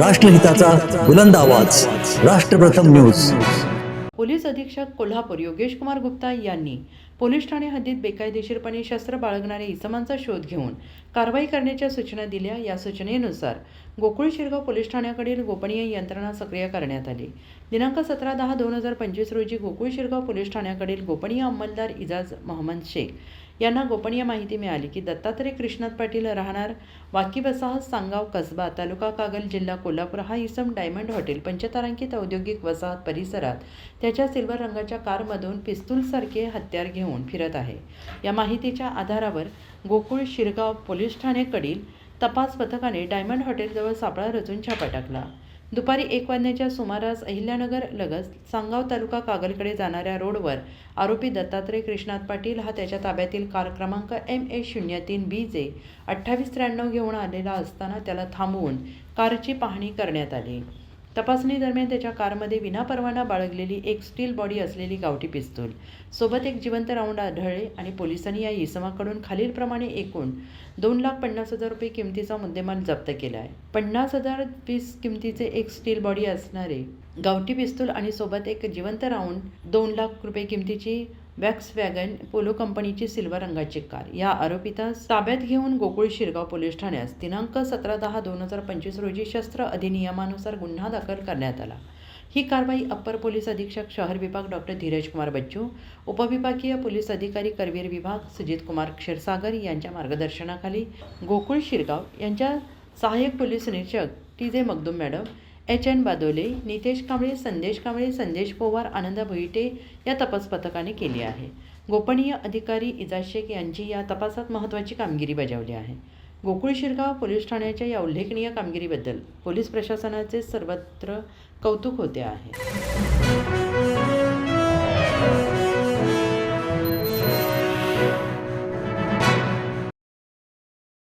राष्ट्रहिताचा बुलंद आवाज. राष्ट्रप्रथम news. Police अधीक्षक कोल्हापूर योगेश कुमार गुप्ता यांनी पोलीस ठाणे हद्दीत बेकायदेशीरपणे शस्त्र बाळगणाऱ्या इसमांचा शोध घेऊन कारवाई करण्याच्या सूचना दिल्या. या सूचनेनुसार गोकुळ शिरगाव पोलीस ठाण्याकडील गोपनीय यंत्रणा सक्रिय करण्यात आली. दिनांक सतरा दहा दोन हजार पंचवीस रोजी गोकुळ शिरगाव पोलीस ठाण्याकडील गोपनीय अंमलदार इजाज मोहम्मद शेख यांना गोपनीय माहिती मिळाली की दत्तात्रय कृष्णात पाटील राहणार वाकी वसाहत सांगाव कसबा तालुका कागल जिल्हा कोल्हापूर हा इसम डायमंड हॉटेल पंचतारांकित औद्योगिक वसाहत परिसरात त्याच्या सिल्वर रंगाच्या कारमधून पिस्तूलसारखे हत्यार घेऊन फिरत आहे. या माहितीच्या आधारावर गोकुळ शिरगाव पोलीस ठाणेकडील तपास पथकाने डायमंड हॉटेलजवळ सापळा रचून छापा टाकला. दुपारी एक वाजण्याच्या सुमारास अहिल्यानगर लगत सांगाव तालुका कागलकडे जाणाऱ्या रोडवर आरोपी दत्तात्रय कृष्णात पाटील हा त्याच्या ताब्यातील कार क्रमांक एम ए शून्य तीन बी जे अठ्ठावीस त्र्याण्णव घेऊन आलेला असताना त्याला थांबवून कारची पाहणी करण्यात आली. तपासणी दरम्यान त्याच्या कारमध्ये विनापरवाना बाळगलेली एक स्टील बॉडी असलेली गावठी पिस्तूल. सोबत एक जिवंत राऊंड आढळले आणि पोलिसांनी या इसमाकडून खालीलप्रमाणे एकूण दोन लाख पन्नास हजार रुपये किमतीचा मुद्देमाल जप्त केला आहे. पन्नास हजार पीस किमतीचे एक स्टील बॉडी असणारे गावठी पिस्तूल आणि सोबत एक जिवंत राऊंड दोन लाख रुपये किमतीची वॅक्स वॅगन पोलो कंपनीची सिल्वर रंगाची कार. या आरोपितास ताब्यात घेऊन गोकुळ शिरगाव पोलीस ठाण्यास दिनांक सतरा दहा दोन हजार पंचवीस रोजी शस्त्र अधिनियमानुसार गुन्हा दाखल करण्यात आला. ही कारवाई अप्पर पोलीस अधीक्षक शहर विभाग डॉक्टर धीरज कुमार बच्चू उपविभागीय पोलीस अधिकारी करवीर विभाग सुजित कुमार क्षीरसागर यांच्या मार्गदर्शनाखाली गोकुळ शिरगाव यांच्या सहाय्यक पोलीस निरीक्षक T J Magdum madam H N Badole Nitesh Kamble Sandesh Kamble Sandesh Powar आनंदा भोईटे या तपास पथकाने केली आहे. गोपनीय अधिकारी इजाज शेख यांची या तपासात महत्त्वाची कामगिरी बजावली आहे. गोकुळ शिरगाव पोलीस ठाण्याच्या या उल्लेखनीय कामगिरीबद्दल पोलीस प्रशासनाचे सर्वत्र कौतुक होते आहे.